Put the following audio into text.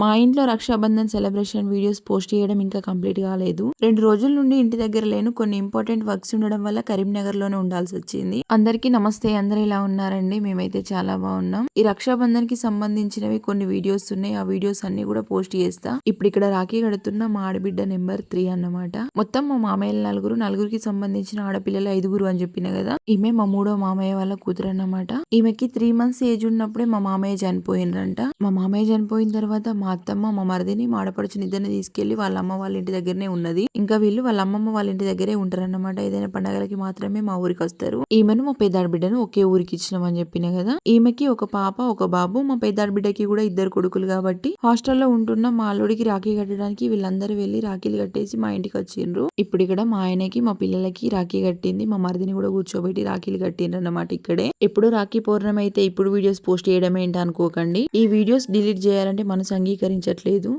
మా ఇంట్లో Rakshabandhan celebration videos post చేయడం ఇంకా కంప్లీట్ కాలేదు. రెండు రోజుల నుండి ఇంటి దగ్గర లేను. కొన్ని ఇంపార్టెంట్ వర్క్స్ ఉండడం వల్ల కరీంనగర్లోనే ఉండాల్సి వచ్చింది. అందరికీ నమస్తే అందరు ఇలా ఉన్నారండి? మేమైతే చాలా బాగున్నాం. ఈ రక్షాబంధన్కి సంబంధించినవి కొన్ని వీడియోస్ ఉన్నాయి. ఆ వీడియోస్ అన్ని కూడా పోస్ట్ చేస్తా. ఇప్పుడు ఇక్కడ రాఖీ కడుతున్న మా ఆడబిడ్డ నెంబర్ త్రీ అన్నమాట. మొత్తం మా మామయ్య నలుగురు నలుగురికి సంబంధించిన ఆడపిల్లలు ఐదుగురు అని చెప్పిన కదా ఈమె మా మూడో మామయ్య వాళ్ళ కూతురు అన్నమాట. ఈమెకి త్రీ మంత్స్ ఏజ్ ఉన్నప్పుడే మా మామయ్య చనిపోయినరంట. మా మామయ్య చనిపోయిన తర్వాత మా మా అత్తమ్మ మా మరిదిని మా ఆడపడుచుని ఇద్దరిని తీసుకెళ్ళి వాళ్ళ అమ్మ వాళ్ళ ఇంటి దగ్గరనే ఉన్నది. ఇంకా వీళ్ళు వాళ్ళ అమ్మమ్మ వాళ్ళ ఇంటి దగ్గరే ఉంటారన్నమాట. ఏదైనా పండగలకి మాత్రమే మా ఊరికి వస్తారు. ఈమెను మా పెద్దాడి బిడ్డను ఒకే ఊరికి ఇచ్చినామని చెప్పిన కదా? ఈమెకి ఒక పాప ఒక బాబు మా పెద్దాడి బిడ్డకి కూడా ఇద్దరు కొడుకులు కాబట్టి హాస్టల్లో ఉంటున్న మా అల్లుడికి రాఖీ కట్టడానికి వీళ్ళందరూ వెళ్ళి రాఖీలు కట్టేసి మా ఇంటికి వచ్చిండ్రు. ఇప్పుడు ఇక్కడ మా ఆయనకి మా పిల్లలకి రాఖీ కట్టింది. మా మరిదిని కూడా కూర్చోబెట్టి రాఖీలు కట్టిండ్రు అన్నమాట ఇక్కడే. ఎప్పుడు రాఖీ పౌర్ణమి అయితే ఇప్పుడు వీడియోస్ పోస్ట్ చేయడం ఏంటి అనుకోకండి. ఈ వీడియోస్ డిలీట్ చేయాలంటే మనసు అంగీకరించట్లేదు.